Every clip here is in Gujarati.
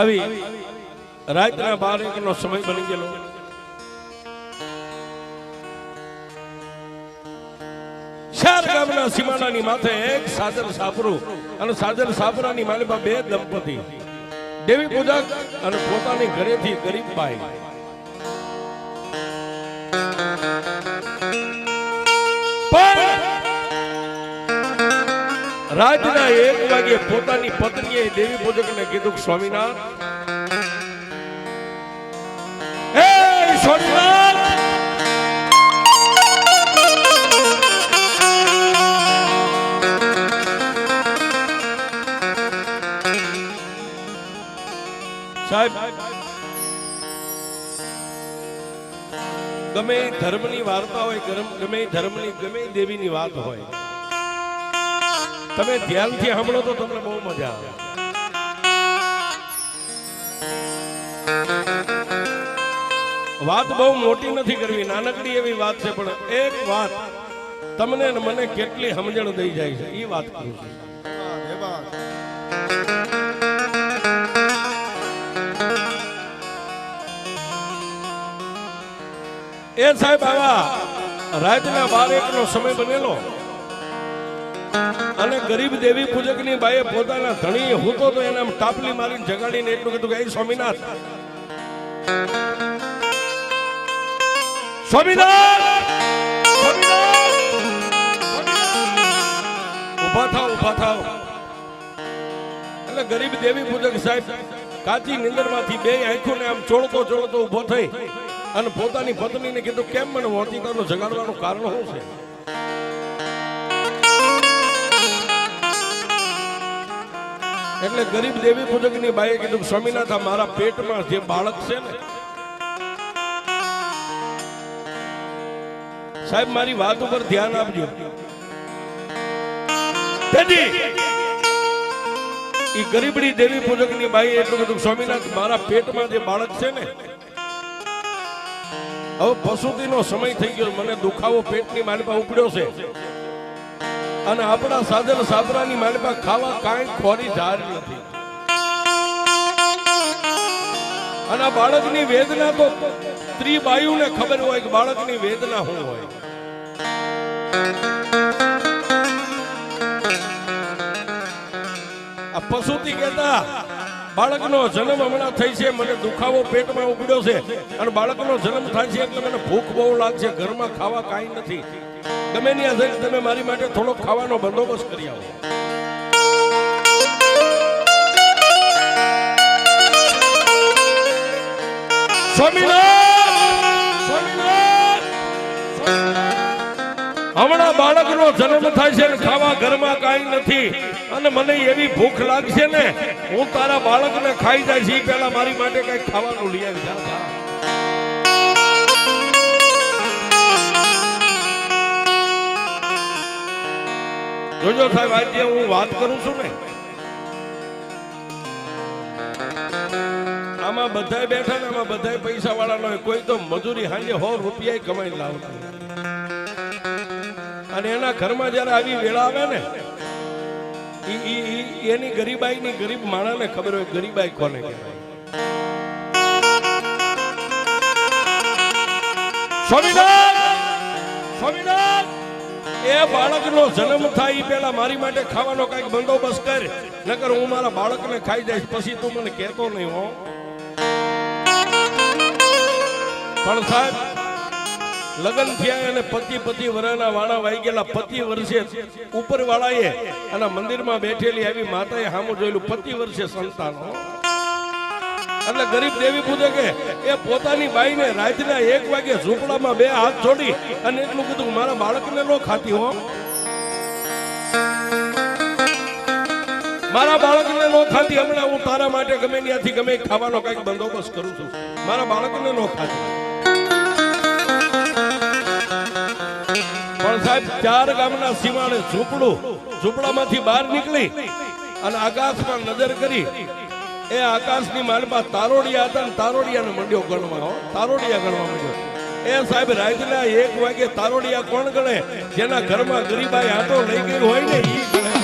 આવી રાતના બાર એકનો સમય બની ગયેલો. માથે એક સાજર સાપરું અને સાજર સાપરાની માલિકા બે દંપતી. દેવી પૂજક અને પોતાની ઘરેથી ગરીબ બાઈ. રાતના એક વાગે પોતાની પત્નીએ દેવી પૂજકને કીધું કે સ્વામિનાથ હે સ્વામિનાથ સાહેબ, ગમે એ ધર્મની વાર્તા હોય, ગરમ- ગમે એ ધર્મની, ગમે એ દેવીની વાત હોય તમે ધ્યાનથી સાંભળો તો તમને બહુ મજા આવે. વાત બહુ મોટી નથી કરવી, નાનકડી એવી વાત છે, પણ એક વાત તમને મને કેટલી સમજણ દઈ જાય છે એ વાત કરું છું. એ સાહેબ, આવા રાતના બાર એકનો સમય બનેલો. અને ગરીબ દેવી પૂજકની બાઈએ પોતાના ધણી હૂતો તો એને ટાપલી મારીને જગાડીને એટલું કીધું કે, "એ સ્વામિનાથ. સ્વામિનાથ! ઊભા થાવ ઊભા થાવ એટલે ગરીબ દેવી પૂજક સાહેબ, કાચી નિંદરમાંથી બે આંખોને આમ ચોળતો ચોળતો ઊભો થઈ અને પોતાની પત્નીને કીધું, કેમ મને મોતીકાનો જગાડવાનું કારણ શું છે? એટલે ગરીબ દેવી પૂજકની બાઈએ કીધું, સ્વામિનાથ, મારા પેટમાં જે બાળક છે ને. સાહેબ, મારી વાત ઉપર ધ્યાન આપજો. ઈ ગરીબડી દેવી પૂજકની બાઈ એટલું કીધું, સ્વામિનાથ, મારા પેટમાં જે બાળક છે ને, હવે પશુતીનો સમય થઈ ગયો, મને દુખાવો પેટની માલિપા ઉપડ્યો છે. અને આપણા સાધન સાબરાની માલમાં ખાવા કાંઈ ખોરી ધાર નથી. અને આ બાળકની વેદના તો સ્ત્રી બાયુને ખબર હોય કે બાળકની વેદના શું હોય. આ પશુથી કહેતા, બાળકનો જન્મ હમણાં થઈ છે, મને દુખાવો પેટમાં ઉગડ્યો છે. અને બાળકનો જન્મ થાય છે એટલે મને ભૂખ બહુ લાગશે, ઘરમાં ખાવા કાંઈ નથી. ગમે ત્યાં જઈને તમે મારી માટે થોડો ખાવાનો બંદોબસ્ત કરી આવો. હમણાં બાળકનો જન્મ થાય છે ખાવા ઘરમાં કાંઈ નથી. અને મને એવી ભૂખ લાગશે ને, હું તારા બાળકને ખાઈ જાય છે પેલા મારી માટે કઈ ખાવાનું લઈ આવી જોજો સાહેબ, આજે હું વાત કરું છું ને. આમાં બધાય બેઠા ને આમાં બધાય પૈસા વાળા નો કોઈ તો મજૂરી હાંજે સો રૂપિયા કમાઈ લાવતું અને એના ઘરમાં જયારે આવી વેળા આવે ને એની ગરીબાઈ ની ગરીબ માણસને ખબર હોય ગરીબાઈ કોને કહેવાય. સ્વામિનાથ સ્વામિનાથ એ બાળકનો જન્મ થાય પેલા મારી માટે ખાવાનો કંઈક બંદોબસ્ત કર, નકર હું મારા બાળકને ખાઈ જઈશ પછી તું મને કહેતો નહીં હો. પણ સાહેબ, લગ્ન થયા અને પતિ પતિ વરાના વાળા વાઈ ગયેલા. પતિ વર્ષે ઉપર વાળાએ અને મંદિરમાં બેઠેલી આવી માતાએ સામું જોયેલું. પતિ વર્ષે સંતાન. એટલે ગરીબ દેવી કે એ પોતાની બાઈને રાતના એક વાગે ઝૂંપડામાં બે હાથ જોડી અને એટલું કીધું મારા બાળકને નો ખાતી હો. મારા બાળકને નો ખાતી, હમણાં હું તારા માટે ગમે ત્યાંથી ગમે ખાવાનો કંઈક બંદોબસ્ત કરું છું. મારા બાળકને નો ખાતી. પણ સાહેબ, ચાર ગામના સીમાડે ઝૂંપડું ઝૂંપડામાંથી બહાર નીકળી અને આકાશમાં નજર કરી એ આકાશની માલમાં તારોડિયા હતા ને તારોડિયાને મંડ્યો ગણવા તારોડિયા ગણવા મંડ્યો. એ સાહેબ, રાતના એક વાગે તારોડિયા કોણ ગણે? જેના ઘરમાં ગરીબાઈ આટો લઈ ગઈ હોય ને એ ગણે.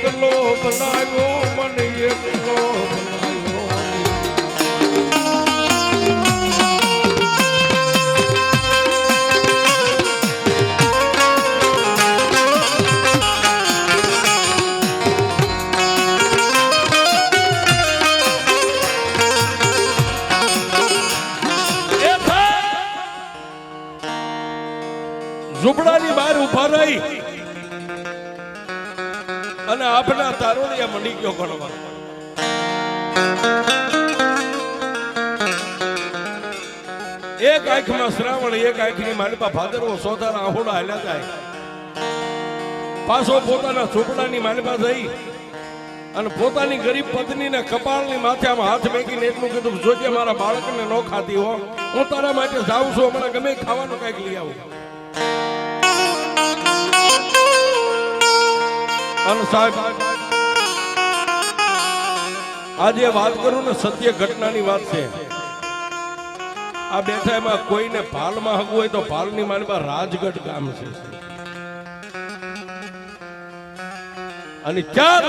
એકલો ભલાયો મને એકલો તારોડિયા મંડી ગયો ગણવા એક આંખમાં શ્રાવણ, એક આંખની માલિપા ભાદરવો સોધાના આહોડા હાલ્યા જાય. પાછો પોતાના ઝૂંપડાની માલિપા જઈ અને પોતાની ગરીબ પત્નીને કપાળની માથે આમ હાથ મેકીને એટલું કીધું, જોજે મારા બાળકને ન ખાતી હો. હું તારા માટે જાઉં છું, હમણાં ગમે ખાવાનું કંઈક લઈ આવું. અને સાહેબ આજે વાત કરું ને સત્ય ઘટનાની વાત છે. આ બેઠા એમાં કોઈને ભાલમાં હગવું હોય તો ભાલની માલમાં રાજગઢ ગામ છે. અને ચાર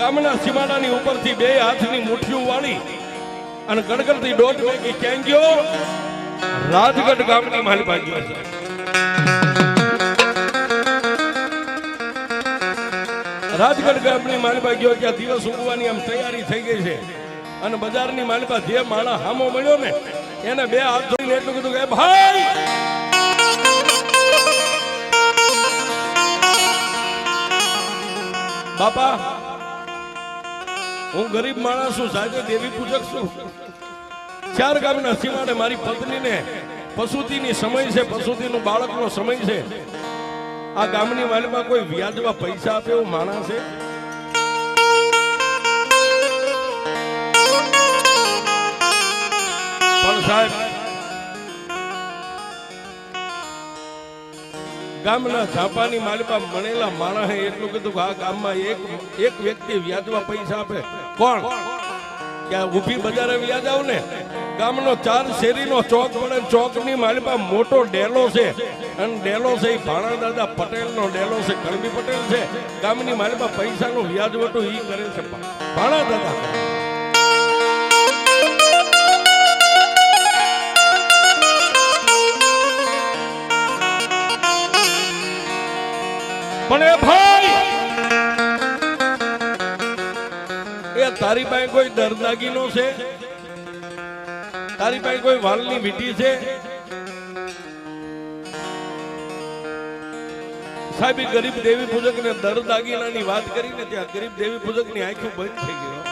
ગામના સીમાડાની ઉપરથી બે હાથની મુઠ્ઠીઓ વાળી અને ગણગણતી દોઢ વેગી ક્યાં ગયો રાજગઢ ગામની માલપા ગયો છે. રાજગઢ ગામની માલપા ગયો ત્યાં દિવસ ઉગવાની આમ તૈયારી થઈ ગઈ છે. અને બજારની માલપા જે માણા હામો મળ્યો ને, એને બે હાથ ધોઈને એટલું કીધું કે ભાઈ! બાપા, હું ગરીબ માણસ છું સાથે દેવી પૂજક છું. ચાર ગામના સીમાડે મારી પત્નીને પશુતિની સમય છે પશુતિનું બાળકનો સમય છે. આ ગામની વાલીમાં કોઈ વ્યાજમાં પૈસા આપે એવું માણસ છે? પણ સાહેબ, ગામના છાપાની માલિકા મળેલા માણસે એટલું કીધું કે આ ગામમાં એક એક વ્યક્તિ વ્યાજમાં પૈસા આપે. કોણ? કે ઊભી બજારે વ્યાજ આવ ને? ગામનો ચાર શેરીનો ચોક પડે ચોકની માલિકા મોટો ડેલો છે. અને ડેલો છે એ ભાણા પટેલનો ડેલો છે. કણબી પટેલ છે. ગામની માલિકા પૈસાનું વ્યાજ વટું એ કરે છે. ભાણા પણ એ ભાઈ! એ તારી પાસે કોઈ દરદાગીનો છે? તારી પાસે કોઈ વાલની વીટી છે? સાહેબ ગરીબ દેવી પૂજક ને દર દાગીનાની વાત કરીને ત્યાં ગરીબ દેવી પૂજકની આંખો બંધ થઈ ગયો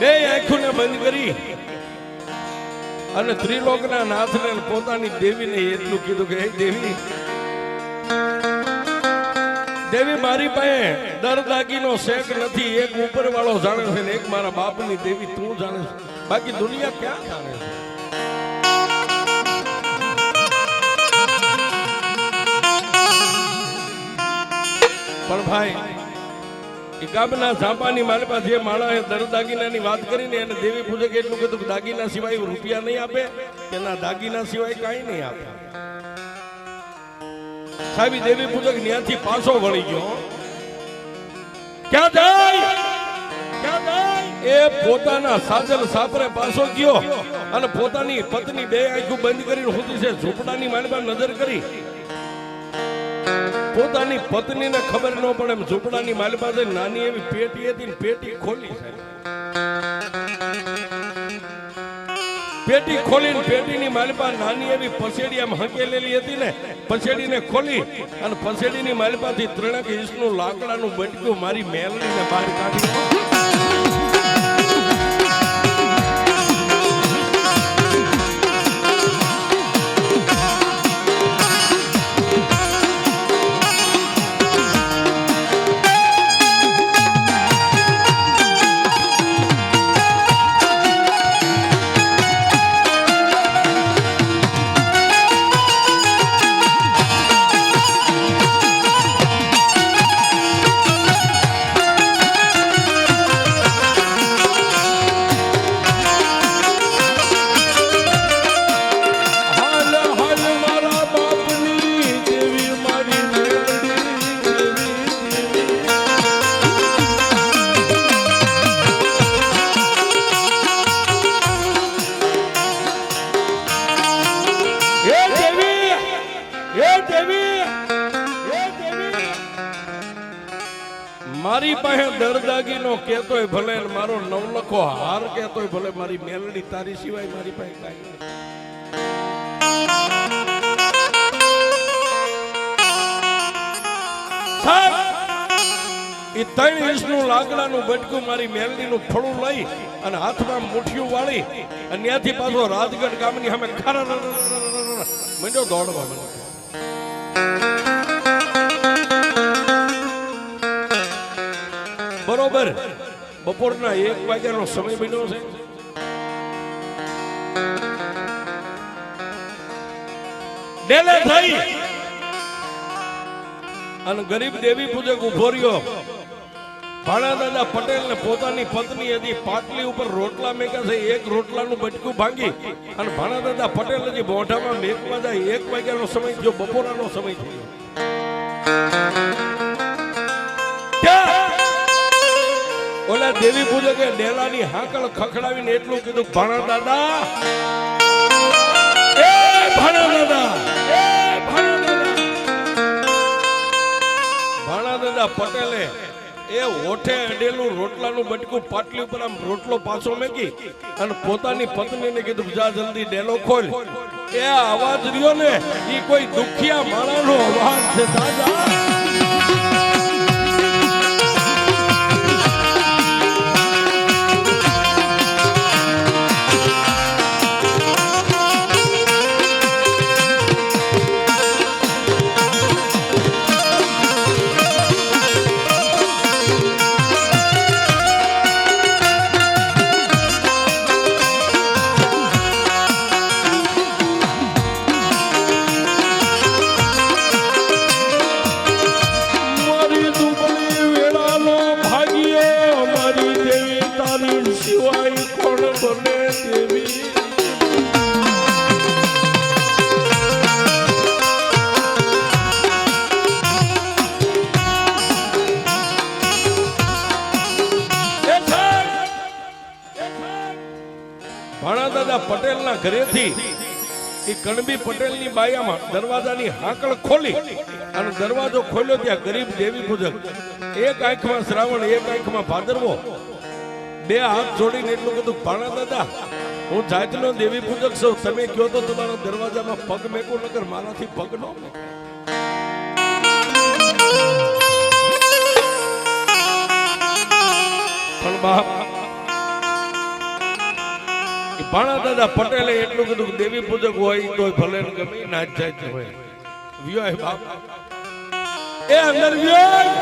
બે આંખોને બંધ કરી અને ત્રિલોકના નાથને પોતાની દેવીને એટલું કીધું કે, હે દેવી દેવી મારી પાસે દર દાગીનો શેક નથી, એક ઉપર વાળો જાણે છે ને એક મારા બાપની દેવી તું જાણે છે. બાકી દુનિયા ક્યાં જાણે છે? પણ ભાઈ, એ ઝાંપાની પાસે જે માણસે દર દાગીનાની વાત કરીને એને દેવી પૂજક એટલું કીધું દાગીના સિવાય રૂપિયા નહીં આપે કે દાગીના સિવાય કાંઈ નહીં આપે. સાહેબ દેવી પૂજક ત્યાંથી પાછો વળી ગયો. ક્યાં જાય? પોતાના પોતાની બે ખબર ન પડે ઝૂંપડાની માલ પાસે નાની એવી પેટી હતી ને પેટી ખોલી પેટી ખોલીને પેટીની માલિપા નાની એવી પસેડી આમ હકેલેલી હતી ને પસેડીને ખોલી અને પછેડીની મારી પાસેથી ત્રણેક ઇંચનું લાકડાનું બટકું મારી મેલડીને બહાર કાઢી મારી પાસે દરદાગીનો કેતો ભલે મારો નવલખો હાર કેતોય ભલે મારી મેલડી તારી સિવાય મારી પાસે કાંઈ એ ત્રણ ઇંચનું લાકડાનું બટકું મારી મેલડીનું ફળું લઈ અને હાથમાં મુઠિયું વાળી અને ત્યાંથી પાછો રાજગઢ ગામની સામે ખારા મંડ્યો દોડવા મંડ્યો બરોબર. બપોરના એક વાગ્યાનો સમય બન્યો છે. ડેલે થઈ. અને ગરીબ દેવી પૂજક ઊભો રહ્યો. ભાણા દાદા પટેલ ને પોતાની પત્ની હતી, પાટલી ઉપર રોટલા મેકા છે, એક રોટલાનું બટકું ભાંગી. અને ભાણા દાદા પટેલ હજી મોઢામાં મેકવા જાય, એક વાગ્યાનો સમય જો બપોરાનો સમય થયો. ઓલા દેવી પૂજકે ડેલાની હાકલ ખખડાવીને એટલું કીધું, ભાણા દાદા. એ ભાણા દાદા, એ ભાણા દાદા. ભાણા દાદા પટેલે એ હોઠે અડેલું રોટલાનું બટકું પાટલી ઉપર આમ રોટલો પાછો મેકી અને પોતાની પત્નીને કીધું, જા જલ્દી ડેલો ખોલ. એ અવાજ રહ્યો ને એ કોઈ દુખિયા માણાનો અવાજ છે દાદા સિવાય પટેલના ઘરેથી એ કણબી પટેલની બાયામાં દરવાજાની હાંકળ ખોલી અને દરવાજો ખોલ્યો ત્યાં ગરીબ દેવી પૂજક. એક આંખમાં શ્રાવણ, એક આંખમાં ભાદરવો. બે હાથ જોડીને એટલું કીધું ભાણા દાદા, હું જાતનો દેવી પૂજક છું. તમે કહો તો તમારા દરવાજામાં પગ મેકો નગર મારાથી પગ નો પણ બાપ ભાણા દાદા પટેલે એટલું કીધું દેવી પૂજક હોય તો ભલે ગમે ના જાય હોય. વ્યોય એ અંદર વ્યોય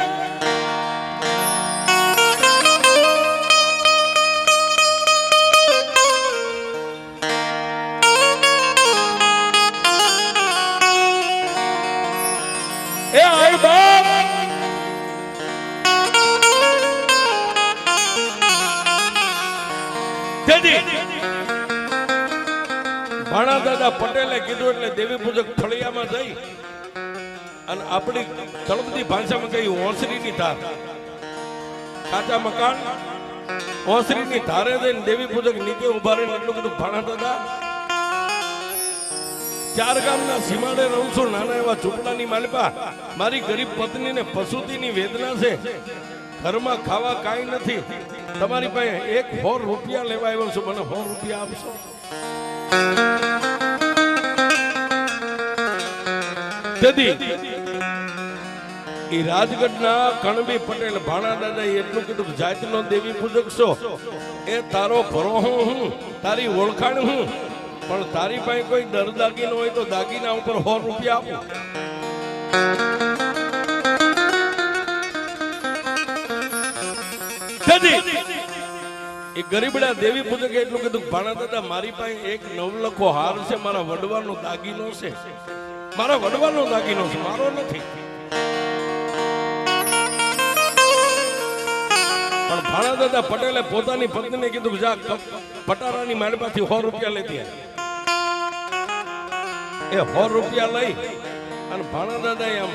દાદા પટેલે કીધું એટલે દેવી પૂજક ફળિયામાં જઈ અને આપણી તળપદી ભાષામાં કહી ઓસરીની ધાર. કાચા મકાન, ઓસરીની ધારે જઈને દેવી પૂજક નીચે ઊભા રહીને એટલું બધું ભાણા દાદા ચાર ગામના સીમાડે રહું છું, નાના એવા ઝૂંપડાની માલિપા. મારી ગરીબ પત્નીને પશુતિની વેદના છે. ઘરમાં ખાવા કાંઈ નથી. તમારી પાસે એક સો રૂપિયા લેવા આવ્યો છું. મને સો રૂપિયા આપશો? તેથી એ રાજગઢના કણબી પટેલ ભાણા દાદા એટલું કીધું કે જાતનો દેવી પૂજક છો. એ તારો ભરો હું તારી ઓળખાણ હું. પણ તારી પાસે કોઈ દર દાગીનો હોય તો દાગીના ઉપર સો રૂપિયા આપો. એ ગરીબડા દેવી પૂજકે એટલું કીધું ભાણા દાદા મારી પાસે એક નવલખો હાર છે, મારા વડવાનો દાગીનો છે. મારા વડવાનો દાગીનો છે, મારો નથી. પણ ભાણા દાદા પટેલે પોતાની પત્નીને કીધું જા પટારાની માલમાંથી સો રૂપિયા લેતી એ સો રૂપિયા લઈ અને ભાણા દાદા આમ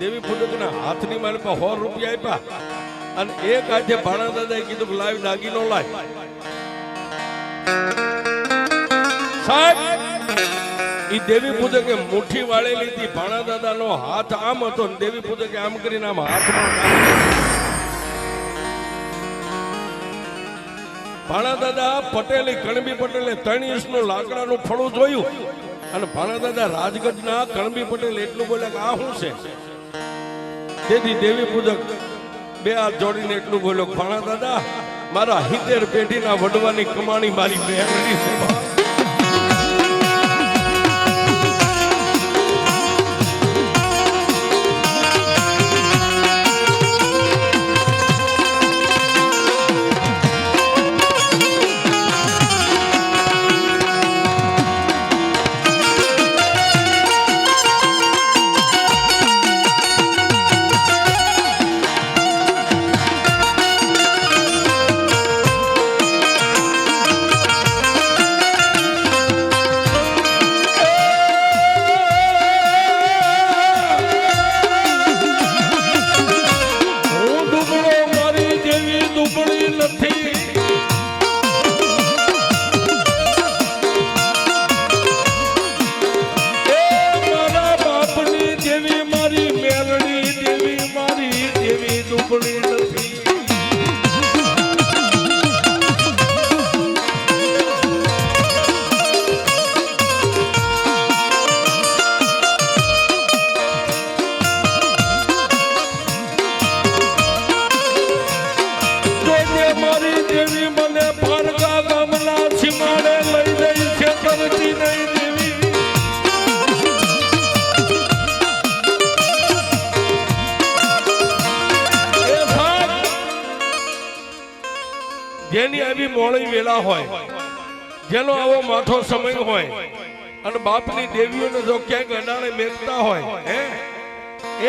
દેવી ફૂટકના હાથની માલપા સો રૂપિયા આપ્યા અને એક હાથે ભાણા દાદાએ કીધું કે લાવ દાગીનો લાય. સાહેબ એ દેવી પૂજકે મુઠ્ઠી વાળી લીધી ભાણા દાદાનો હાથ આમ હતો ને દેવી પૂજકે આમ કરીને આમ હાથમાં ભાણા દાદા પટેલે, કણબી પટેલે ત્રણ ઇંચનું લાકડાનું ફળું જોયું અને ભાણા દાદા રાજગઢના કણબી પટેલ એટલું બોલે કે આ શું છે? તેથી દેવી પૂજક બે હાથ જોડીને એટલું બોલ્યો ભાણા દાદા મારા હિતેર પેઢીના વડવાની કમાણી મારી બહેનની મોડી વેલા હોય. જેનો આવો માથો સમય હોય. અને બાપની દેવીઓને જો ક્યાંક અડાણે મેકતા હોય, હે?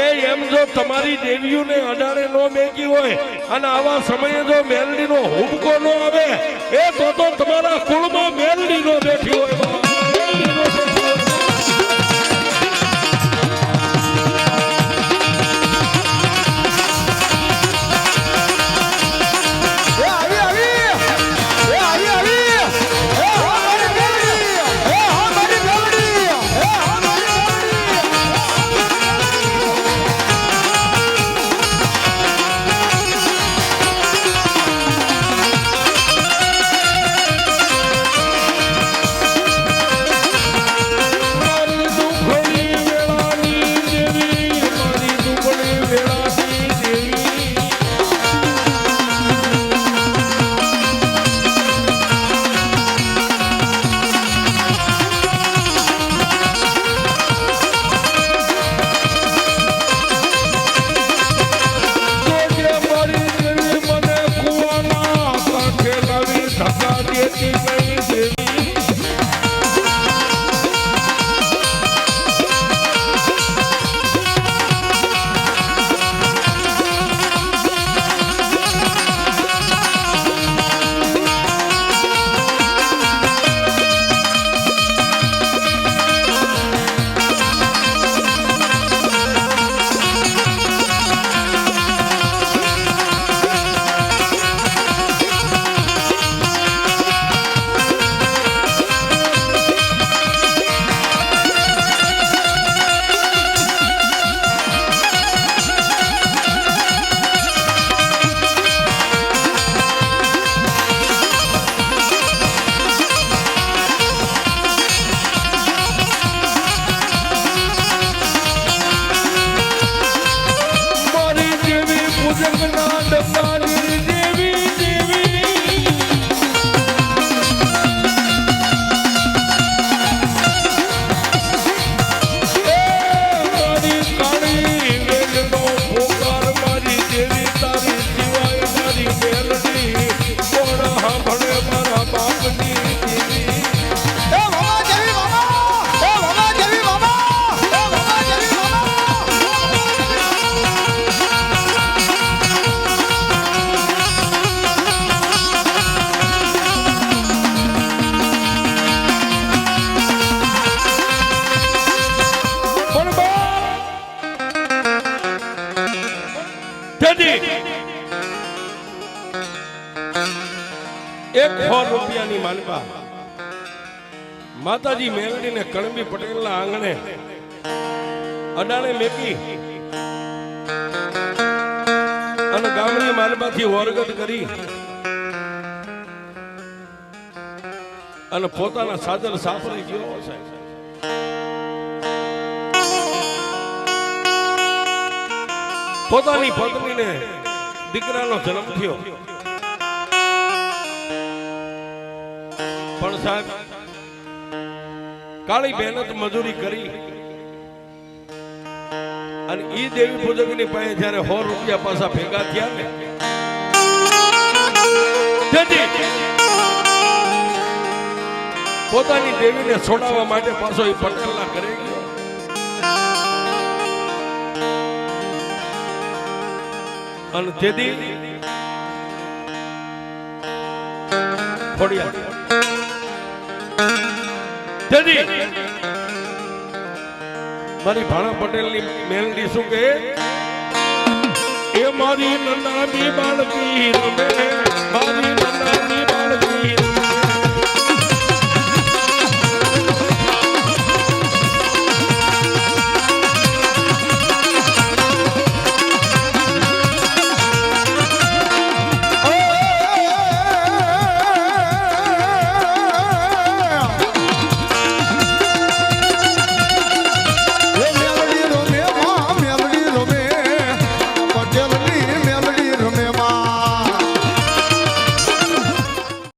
એ એમ જો તમારી દેવીઓને અડાણે નો મેકી હોય અને આવા સમયે જો મેલડીનો હુબકો નો આવે, એ તો તો તમારા કુળમાં મેલડી નો બેઠી હોય. માતાજી મેલડીને કણબી પટેલના આંગણે અડાણે મેકી અને ગામની માલમાંથી વરગત કરી અને પોતાના સાધન સાપરી ગયો સાહેબ. પોતાની પત્નીને દીકરાનો જન્મ થયો. પણ સાહેબ કાળી મહેનત મજૂરી કરી. અને ઈ દેવી પૂજકની પાસે જ્યારે સો રૂપિયા પાછા ભેગા થયા ને પોતાની દેવીને છોડાવવા માટે પાછો એ પટેલના કરી અને તેથી ખોડિયા તેથી મારી ભાણા પટેલની મેલડી શું કે એ મારી નંદાની બાળકી રમે. મારી નંદાની બાળકી રમે.